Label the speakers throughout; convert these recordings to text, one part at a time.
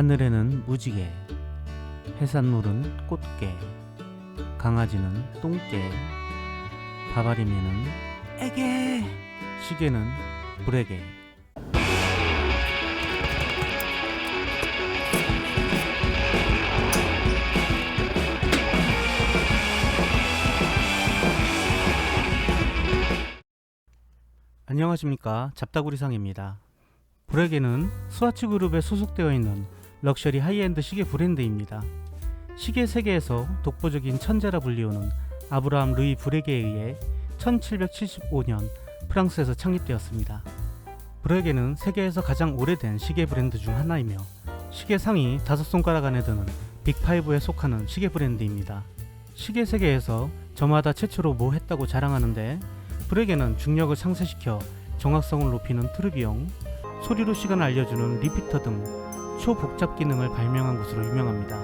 Speaker 1: 하늘에는 무지개, 해산물은 꽃게, 강아지는 똥개, 바바리매는 애게, 시계는 불에게. 안녕하십니까 잡다구리상입니다. 브레게는 스와치 그룹에 소속되어 있는 럭셔리 하이엔드 시계 브랜드입니다. 시계 세계에서 독보적인 천재라 불리우는 아브라함 루이 브레게에 의해 1775년 프랑스에서 창립되었습니다. 브레게는 세계에서 가장 오래된 시계 브랜드 중 하나이며 시계 상이 다섯 손가락 안에 드는 빅5에 속하는 시계 브랜드입니다. 시계 세계에서 저마다 최초로 뭐 했다고 자랑하는데 브레게는 중력을 상쇄시켜 정확성을 높이는 트르비용, 소리로 시간을 알려주는 리피터 등 초복잡 기능을 발명한 것으로 유명합니다.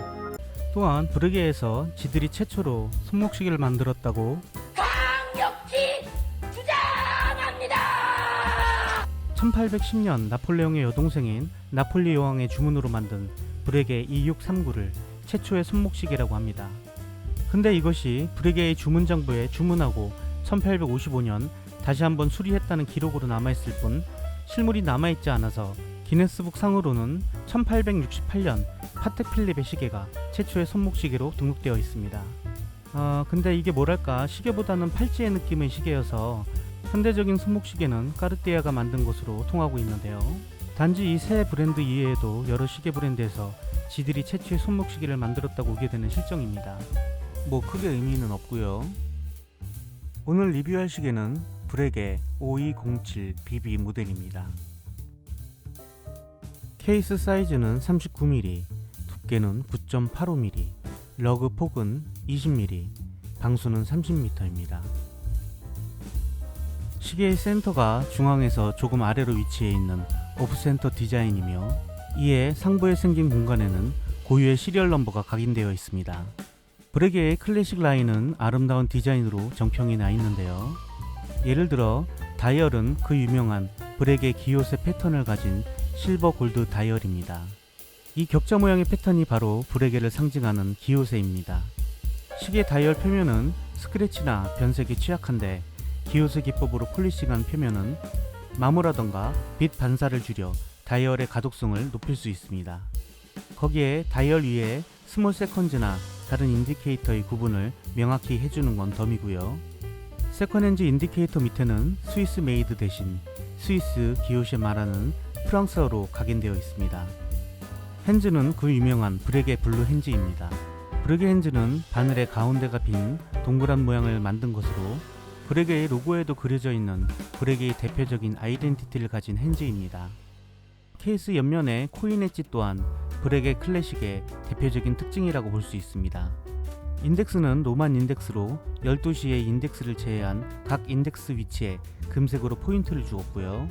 Speaker 1: 또한 브르게에서 지들이 최초로 손목시계를 만들었다고
Speaker 2: 강력히 주장합니다.
Speaker 1: 1810년 나폴레옹의 여동생인 나폴리 여왕의 주문으로 만든 브레게 2639를 최초의 손목시계라고 합니다. 근데 이것이 브레게의 주문장부에 주문하고 1855년 다시 한번 수리했다는 기록으로 남아있을 뿐 실물이 남아있지 않아서 기네스북 상으로는 1868년 파텍 필립의 시계가 최초의 손목시계로 등록되어 있습니다. 아 근데 이게 뭐랄까 시계보다는 팔찌의 느낌의 시계여서 현대적인 손목시계는 까르띠에가 만든 것으로 통하고 있는데요. 단지 이 세 브랜드 이외에도 여러 시계 브랜드에서 지들이 최초의 손목시계를 만들었다고 오게 되는 실정입니다. 뭐 크게 의미는 없고요. 오늘 리뷰할 시계는 브레게 5207 BB 모델입니다. 케이스 사이즈는 39mm, 두께는 9.85mm, 러그 폭은 20mm, 방수는 30m입니다. 시계의 센터가 중앙에서 조금 아래로 위치해 있는 오프센터 디자인이며 이에 상부에 생긴 공간에는 고유의 시리얼 넘버가 각인되어 있습니다. 브레게의 클래식 라인은 아름다운 디자인으로 정평이 나 있는데요. 예를 들어 다이얼은 그 유명한 브레게 기요세 패턴을 가진 실버 골드 다이얼입니다. 이 격자 모양의 패턴이 바로 브레게를 상징하는 기요세입니다. 시계 다이얼 표면은 스크래치나 변색이 취약한데 기요세 기법으로 폴리싱한 표면은 마모라던가 빛 반사를 줄여 다이얼의 가독성을 높일 수 있습니다. 거기에 다이얼 위에 스몰 세컨즈나 다른 인디케이터의 구분을 명확히 해주는 건 덤이고요. 세컨핸즈 인디케이터 밑에는 스위스 메이드 대신 스위스 기요시 말하는 프랑스어로 각인되어 있습니다. 핸즈는 그 유명한 브레게 블루 핸즈입니다. 브레게 핸즈는 바늘의 가운데가 빈 동그란 모양을 만든 것으로 브레게의 로고에도 그려져 있는 브레게의 대표적인 아이덴티티를 가진 핸즈입니다. 케이스 옆면의 코인 엣지 또한 브레게 클래식의 대표적인 특징이라고 볼 수 있습니다. 인덱스는 로만 인덱스로 12시의 인덱스를 제외한 각 인덱스 위치에 금색으로 포인트를 주었고요.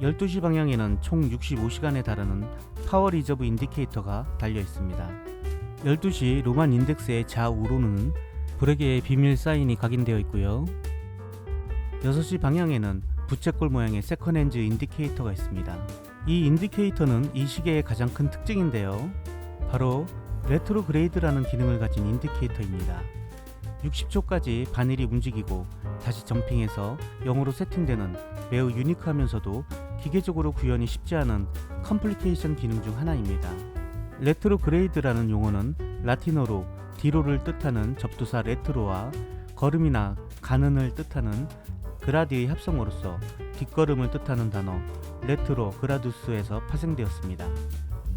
Speaker 1: 12시 방향에는 총 65시간에 달하는 파워 리저브 인디케이터가 달려 있습니다. 12시 로만 인덱스의 좌우로는 브레게의 비밀 사인이 각인되어 있고요. 6시 방향에는 부채꼴 모양의 세컨핸즈 인디케이터가 있습니다. 이 인디케이터는 이 시계의 가장 큰 특징인데요. 바로 레트로 그레이드라는 기능을 가진 인디케이터입니다. 60초까지 바늘이 움직이고 다시 점핑해서 0으로 세팅되는 매우 유니크하면서도 기계적으로 구현이 쉽지 않은 컴플리케이션 기능 중 하나입니다. 레트로 그레이드라는 용어는 라틴어로 뒤로를 뜻하는 접두사 레트로와 걸음이나 가는을 뜻하는 그라디의 합성어로서 뒷걸음을 뜻하는 단어 레트로 그라두스에서 파생되었습니다.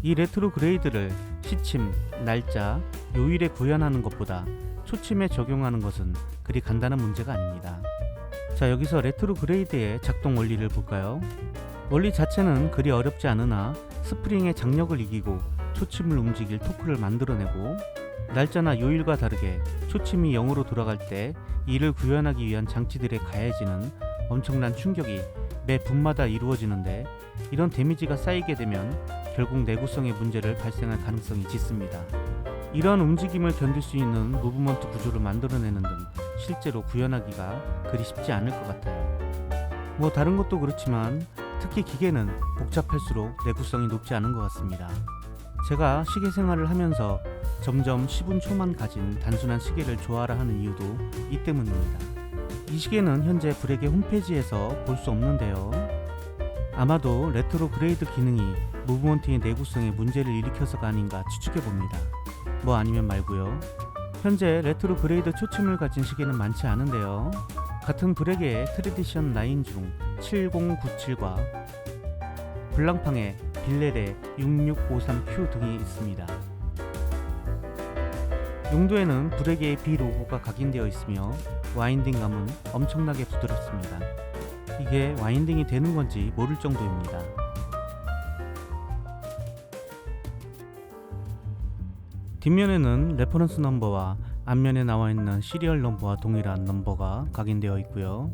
Speaker 1: 이 레트로 그레이드를 시침, 날짜, 요일에 구현하는 것보다 초침에 적용하는 것은 그리 간단한 문제가 아닙니다. 자, 여기서 레트로 그레이드의 작동 원리를 볼까요? 원리 자체는 그리 어렵지 않으나 스프링의 장력을 이기고 초침을 움직일 토크를 만들어내고 날짜나 요일과 다르게 초침이 0으로 돌아갈 때 이를 구현하기 위한 장치들의 가해지는 엄청난 충격이 매 분마다 이루어지는데 이런 데미지가 쌓이게 되면 결국 내구성의 문제를 발생할 가능성이 짙습니다. 이러한 움직임을 견딜 수 있는 무브먼트 구조를 만들어내는 등 실제로 구현하기가 그리 쉽지 않을 것 같아요. 뭐 다른 것도 그렇지만 특히 기계는 복잡할수록 내구성이 높지 않은 것 같습니다. 제가 시계 생활을 하면서 점점 10분 초만 가진 단순한 시계를 좋아하라 하는 이유도 이 때문입니다. 이 시계는 현재 브렉의 홈페이지에서 볼 수 없는데요. 아마도 레트로 그레이드 기능이 무브먼트의 내구성에 문제를 일으켜서가 아닌가 추측해 봅니다. 뭐 아니면 말고요. 현재 레트로 그레이드 초침을 가진 시계는 많지 않은데요. 같은 브렉의 트레디션 라인 중 7097과 블랑팡의 빌레레 6653Q 등이 있습니다. 용도에는 브렉의 B 로고가 각인되어 있으며 와인딩감은 엄청나게 부드럽습니다. 이게 와인딩이 되는 건지 모를 정도입니다. 뒷면에는 레퍼런스 넘버와 앞면에 나와 있는 시리얼 넘버와 동일한 넘버가 각인되어 있고요.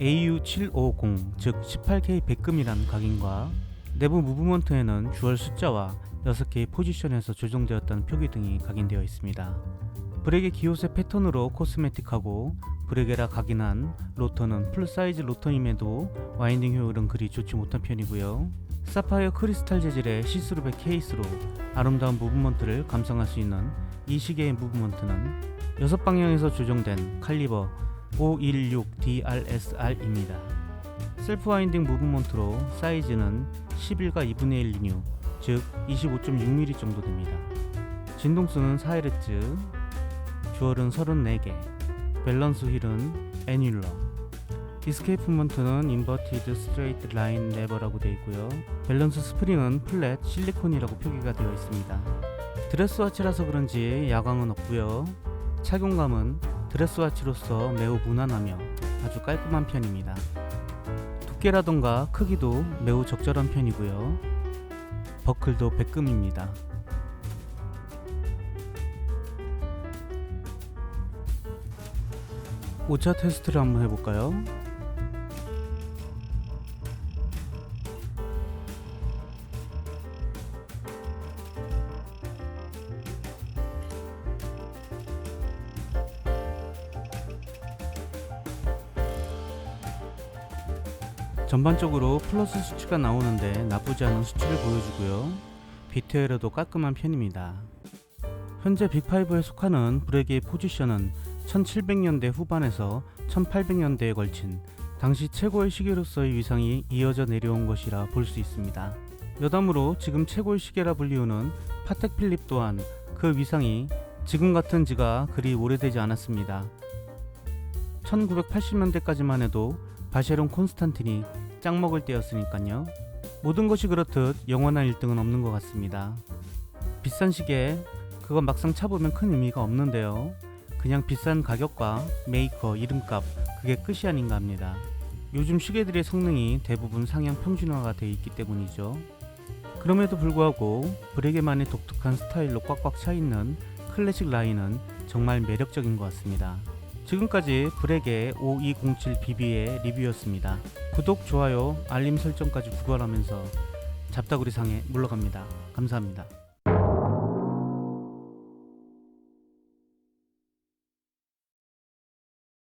Speaker 1: AU750 즉 18K 백금이라는 각인과 내부 무브먼트에는 주얼 숫자와 6개의 포지션에서 조정되었다는 표기 등이 각인되어 있습니다. 브레게 기호세 패턴으로 코스메틱하고 브레게라 각인한 로터는 풀사이즈 로터임에도 와인딩 효율은 그리 좋지 못한 편이고요. 사파이어 크리스탈 재질의 시스루백 케이스로 아름다운 무브먼트를 감상할 수 있는 이 시계의 무브먼트는 6방향에서 조정된 칼리버 516DRSR입니다. 셀프 와인딩 무브먼트로 사이즈는 11과 2분의 1 리뉴, 즉 25.6mm 정도 됩니다. 진동수는 4Hz, 주얼은 34개, 밸런스 휠은 애뉼러, 디스케이프먼트는 인버티드 스트레이트 라인 레버라고 되어 있고요. 밸런스 스프링은 플랫 실리콘이라고 표기가 되어 있습니다. 드레스와치라서 그런지 야광은 없고요. 착용감은 드레스와치로서 매우 무난하며 아주 깔끔한 편입니다. 두께라던가 크기도 매우 적절한 편이고요. 버클도 백금입니다. 오차 테스트를 한번 해볼까요? 전반적으로 플러스 수치가 나오는데 나쁘지 않은 수치를 보여주고요. 비트에러도 깔끔한 편입니다. 현재 빅5에 속하는 브렉의 포지션은 1700년대 후반에서 1800년대에 걸친 당시 최고의 시계로서의 위상이 이어져 내려온 것이라 볼 수 있습니다. 여담으로 지금 최고의 시계라 불리우는 파텍 필립 또한 그 위상이 지금 같은 지가 그리 오래되지 않았습니다. 1980년대까지만 해도 바쉐론 콘스탄틴이 짱 먹을 때였으니까요. 모든 것이 그렇듯 영원한 1등은 없는 것 같습니다. 비싼 시계 그건 막상 차보면 큰 의미가 없는데요. 그냥 비싼 가격과 메이커 이름값 그게 끝이 아닌가 합니다. 요즘 시계들의 성능이 대부분 상향 평준화가 되어 있기 때문이죠. 그럼에도 불구하고 브레게만의 독특한 스타일로 꽉꽉 차 있는 클래식 라인은 정말 매력적인 것 같습니다. 지금까지 브레게 5207BB의 리뷰였습니다. 구독, 좋아요, 알림 설정까지 구걸하면서 잡다구리 상에 물러갑니다. 감사합니다.